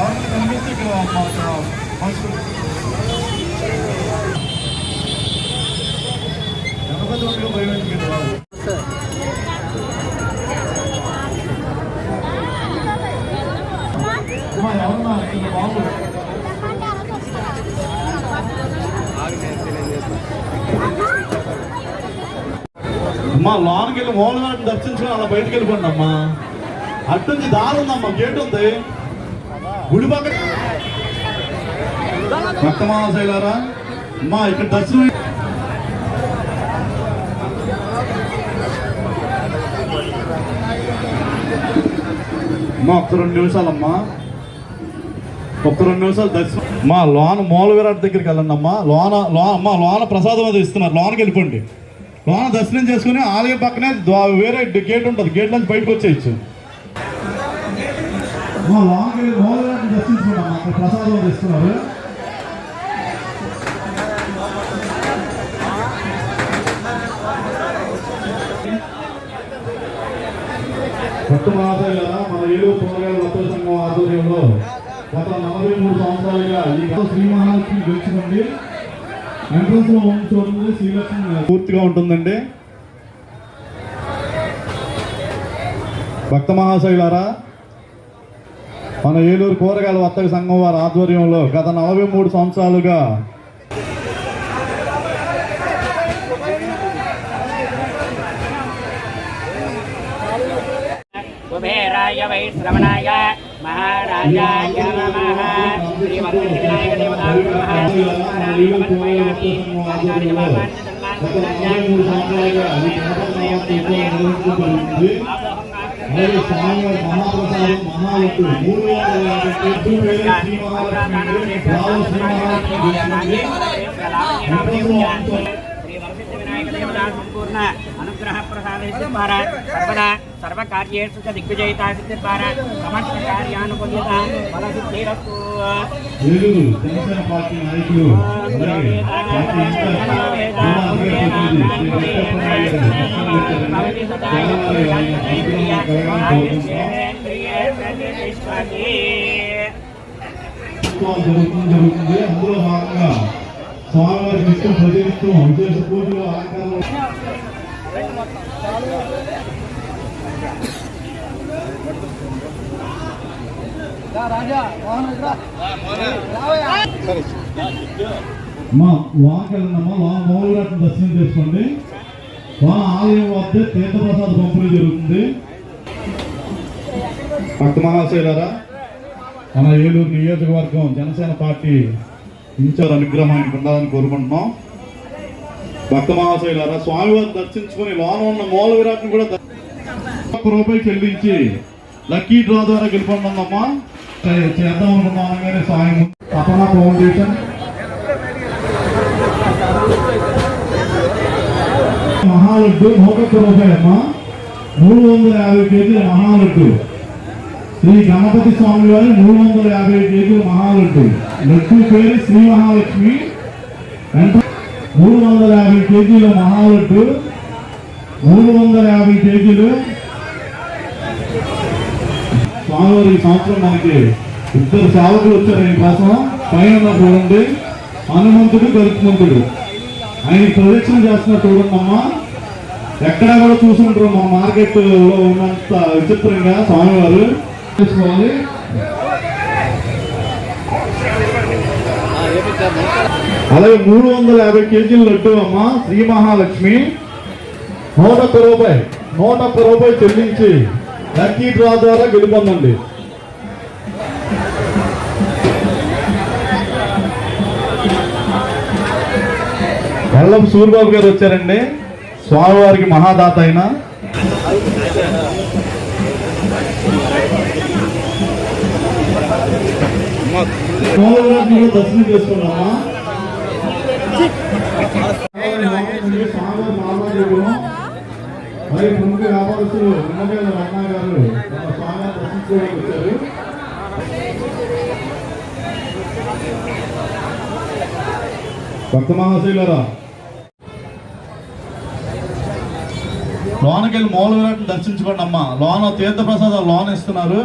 ఎవరిని కనిపిస్తే గణపతి అమ్మా, ఎవరన్నా ఇక్కడ లోనికి వెళ్ళి దర్శించుకుని అలా బయటకు వెళ్ళిపోండి అమ్మా. అటు నుంచి దారి ఉందమ్మా గేట్ ఉంది. గుడి పక్కన భక్తమాశైలారా మా ఇక్కడ దర్శనం అమ్మా ఒక్క రెండు నిమిషాలమ్మా. ఒక్క రెండు నిమిషాలు దర్శనం మా లోన మూల విరాట్ దగ్గరికి వెళ్ళండి అమ్మా లోన లోన అమ్మా లోన ప్రసాదం అది ఇస్తున్నారు. లోనకి వెళ్ళిపోండి. లోన దర్శనం చేసుకుని ఆలయం పక్కనే వేరే గేట్ ఉంటుంది. గేట్ నుంచి బయటకు వచ్చేయచ్చు. లోనకి వెళ్ళి మూల విరాట్ని దర్శించుకున్నాం అక్కడ ప్రసాదం అది ఇస్తున్నారు భక్తమాతయ్య మన ఏలూరు కూరగాయల వర్తక సంఘం ఆధ్వర్యంలో గత నలభై మూడు సంవత్సరాలుగా ఈ శ్రీ మహాలక్ష్మి గెలుచుకోండి ఎంట్రన్స్లో చూడండి శ్రీలక్ష్మి పూర్తిగా ఉంటుందండి భక్త మహాశైలారా మన ఏలూరు కూరగాయల వర్తక సంఘం వారి ఆధ్వర్యంలో గత నలభై మూడు సంవత్సరాలుగా కుబేరాయ మహారాజాయ నమః. శ్రీవరవినాయక స్వామివారి మహాప్రసాదం మహాలక్ష్మి మూడు వందల యాభై చెట్టు వేల శ్రీ మహాలక్ష్మి రావు శ్రీ మహాలక్ష్మి సంపూర్ణ అనుగ్రహ ప్రసాద ద్వారా సర్వదా సర్వకార్యేషు చ ద్వారా సమస్త కార్యానుకూల్యత ఫలసిద్ధిరస్తు ఏలూరు జనసేన పార్టీ జరుగుతుంది జరుగుతుంది అందులో భాగంగా స్వామివారికి ఇష్టం ప్రతినిత్యం విశేష పూజలు మా వాకి వా దర్శనం చేసుకోండి. వా ఆలయం వద్ద తీర్థప్రసాద పంపిణీ జరుగుతుంది. భక్త మహాశైలారా మన ఏలూరు నియోజకవర్గం జనసేన పార్టీ ఇన్ఛార్జ్ అనుగ్రహానికి ఉండాలని కోరుకుంటున్నాం. భక్త మహాశైలారా స్వామివారిని దర్శించుకుని లోన ఉన్న మూల విరాట్ని కూడా ఒక్క రూపాయి చెల్లించి లక్కీ డ్రా ద్వారా గెలుపొందమ్మా చేద్దాం అనుకున్నాం అనగానే సాయం తపన ఫౌండేషన్. మహాలడ్డు నూట ఒక్క రూపాయి అమ్మా మూడు వందల యాభై కేజీల మహాలడ్డు. శ్రీ గణపతి స్వామి వారి మూడు వందల యాభై కేజీల మహాలడ్డు. లడ్డు పేరు శ్రీ మహాలక్ష్మి. మూడు వందల యాభై కేజీల మహాలడ్డు. మూడు వందల యాభై కేజీలు స్వామివారి సంవత్సరం మనకి ఇద్దరు సేవకులు వచ్చారు ఆయన కోసం పైన చూడండి. హనుమంతుడు గరుత్మంతుడు. ఆయన ప్రదక్షిణ చేస్తున్న చూడండమ్మా ఎక్కడా కూడా చూసుంటారు మా మార్కెట్లో ఉన్నంత విచిత్రంగా స్వామివారు. చేసుకోవాలి అలాగే మూడు వందల యాభై కేజీల లడ్డు అమ్మ శ్రీ మహాలక్ష్మి. నూట ఒక్క రూపాయి నూట ఒక్క రూపాయి చెల్లించి లక్కీ డ్రా ద్వారా గెలుపొందండి. ఎల్లం సూర్యబాబు గారు వచ్చారండి. స్వామివారికి మహాదాత అయిన. దర్శనం చేసుకున్నామా మరి ప్రముఖ వ్యాపారస్తులు నిమ్మగల రత్న గారు తమ స్వామిని దర్శించుకోవడానికి వచ్చారు భక్త మహాశైలరా లోనకి మూల విరాట్ని దర్శించుకోండి అమ్మ. లోన తీర్థ ప్రసాదం లోన ఇస్తున్నారు.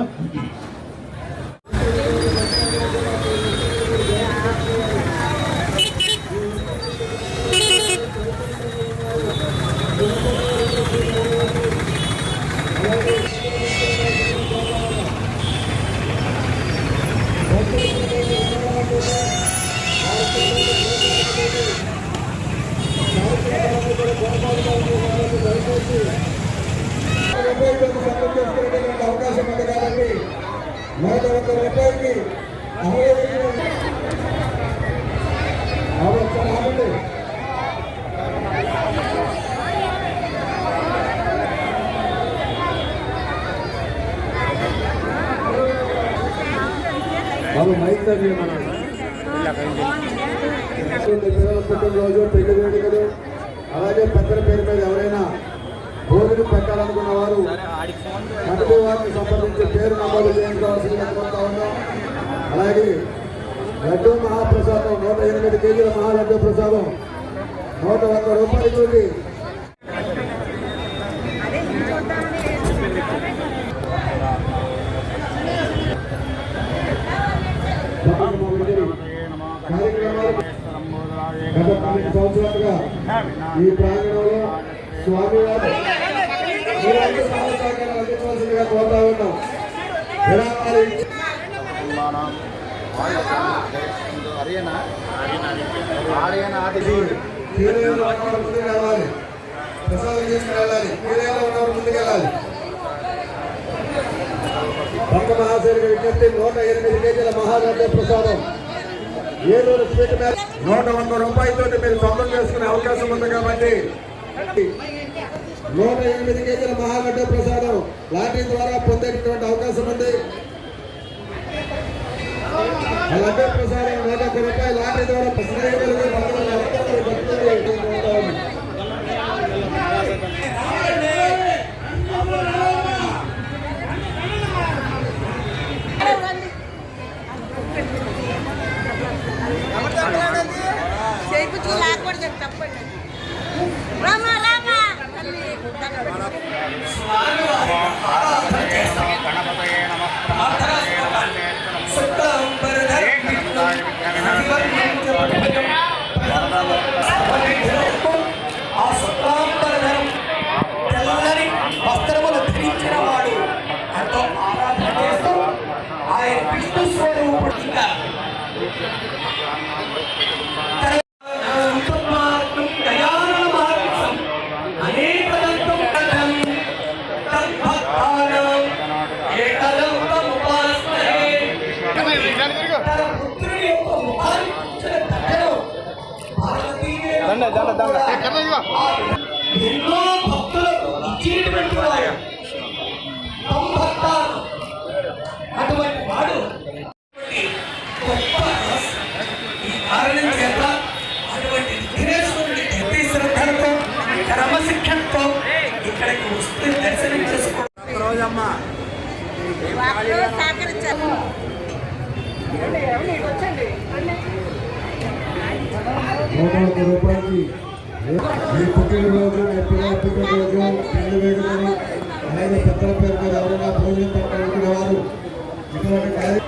చేసుకునేటువంటి అవకాశం ఉంది కాబట్టి నూట ఒక్క రూపాయలకి అమలు ఆగండి బాబు మైక్ మన పుట్టినరోజు పెళ్ళి వేడుకలు అలాగే పెద్దల పేరు మీద ఎవరైనా భోజనం పెట్టాలనుకున్న వారు మొదటి వారిని కొనుగోలు పేరు చేయించవలసిందిగా కోరుతా ఉన్నాం. అలాగే లడ్డు మహాప్రసాదం నూట ఎనిమిది కేజీల మహాలడ్డు ప్రసాదం నూట ఒక్క రూపాయలకి ఉంది గత పన్నెండు సంవత్సరాలుగా ఈ ప్రాంగణంలో స్వామివారు మీరందరూ సహాయ సహకారాలు అందించవలసిందిగా కోరుతా ఉన్నాం. విరాళాలు ఇచ్చి ముందుకు వెళ్ళాలి ప్రసాదం తీసుకుని వెళ్ళాలి ఉన్నవారు వెళ్ళాలి భక్త మహాశైలికి విజ్ఞప్తి నూట ఎనిమిది కేజీల మహారాజ్య ప్రసాదం ఏలూరు స్వీట్ నూట వంద రూపాయలతో మీరు సొంతం చేసుకునే అవకాశం ఉంది కాబట్టి నూట ఎనిమిది కేజీల మహాగడ్డ ప్రసాదం లాటరీ ద్వారా పొందేటటువంటి అవకాశం ఉంది. ఆ ప్రసాదం నూట ఒక్క రూపాయలు లాటరీ ద్వారా ఎన్నో భక్తులకు ఇచ్చేటువంటి వాడు అటువంటి వాడు గొప్ప. ఈ కారణం చేత అటువంటి విఘ్నేశ్వరుడి భక్తి శ్రద్ధలతో క్రమశిక్షణతో ఇక్కడికి వస్తూ దర్శనం చేసుకోవడం రోజమ్మా నూట ఒక్క రూపాయలకి పుట్టినరోజు మీ పిల్లల పుట్టినరోజు పెళ్ళి వేడుకలు అలాగే పెద్దల పేరు మీద ఎవరైనా భోజనం వారు ఇటువంటి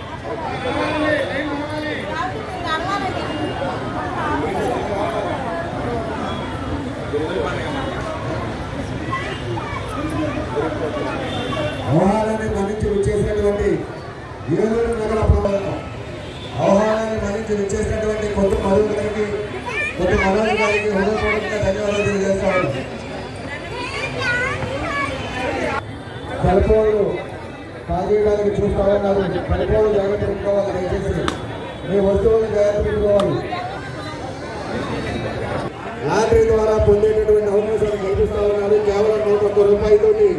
తాగేయడానికి చూస్తా ఉన్నారు జాగ్రత్త పెట్టుకోవాలి. దయచేసి మీ వస్తువులను జాగ్రత్త పెట్టుకోవాలి. లాటరీ ద్వారా పొందేటటువంటి అవకాశాలు కల్పిస్తా ఉన్నారు. కేవలం నూట ఒక్క రూపాయలతోటి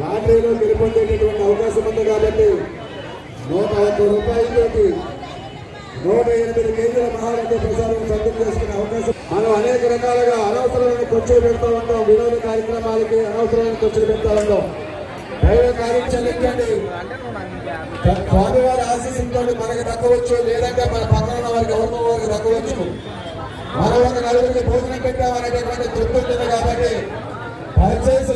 లాటరీలో గెలుపొందేటటువంటి అవకాశం ఉంది కాబట్టి నూట ఒక్క రూపాయలతోటి నూట ఎనిమిది కేజీల మహారాజు ప్రసారం సొంతం చేసుకునే అవకాశం. మనం అనేక రకాలుగా అనవసరమైన ఖర్చులు పెడతా ఉంటాం. వినోద కార్యక్రమాలకి అనవసరమైన ఖర్చులు పెడతా ఉంటాం. దైవ కార్యం చెల్లించండి స్వామివారి ఆశీస్సులతో మనకి దక్కవచ్చు లేదంటే మన పక్కన ఉన్న వారికి ఎవరినో వారికి దక్కవచ్చు మనం ఒక నలుగురికి భోజనం పెట్టామనేటటువంటి తృప్తి ఉంటుంది కాబట్టి దయచేసి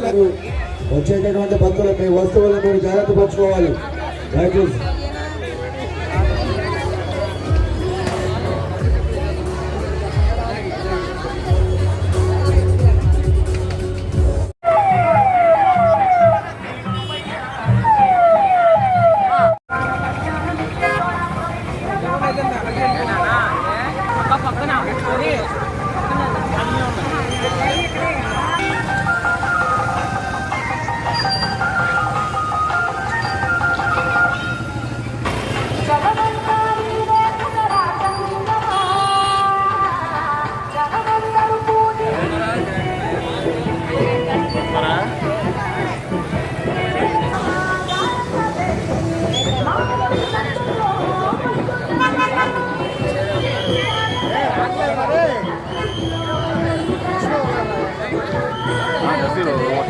వచ్చేటటువంటి భక్తులు మీ వస్తువులను మీరు జాగ్రత్త పరచుకోవాలి దయచేసి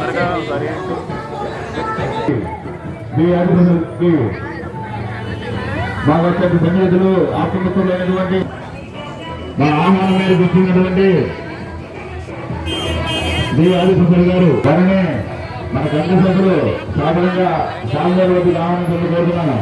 తొందరగా సరే బాగా సన్నిహితులు మా ఆహారం మీద గుర్తున్నటువంటి శ్రీ ఆదిశంకర్ గారు వారిని మన కంటి సభలు సాధారణంగా సాగుదారు వద్ద కోరుతున్నాను.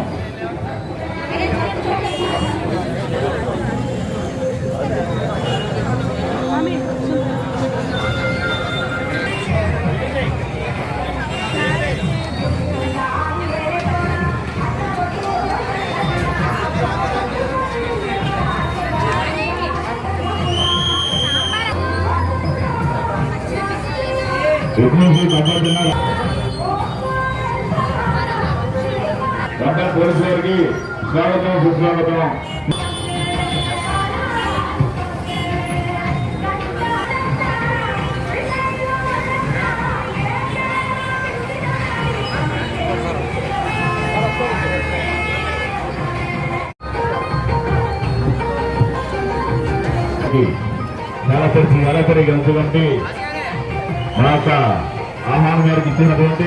విఘ్నేశ్వరి కాపాడుతున్నారు డాక్టర్ పోలీసు గారికి స్వాగతం సుస్వాగతం చాలా తెలిసి ఎలా పెరిగినటువంటి మా యొక్క ఇచ్చినటువంటి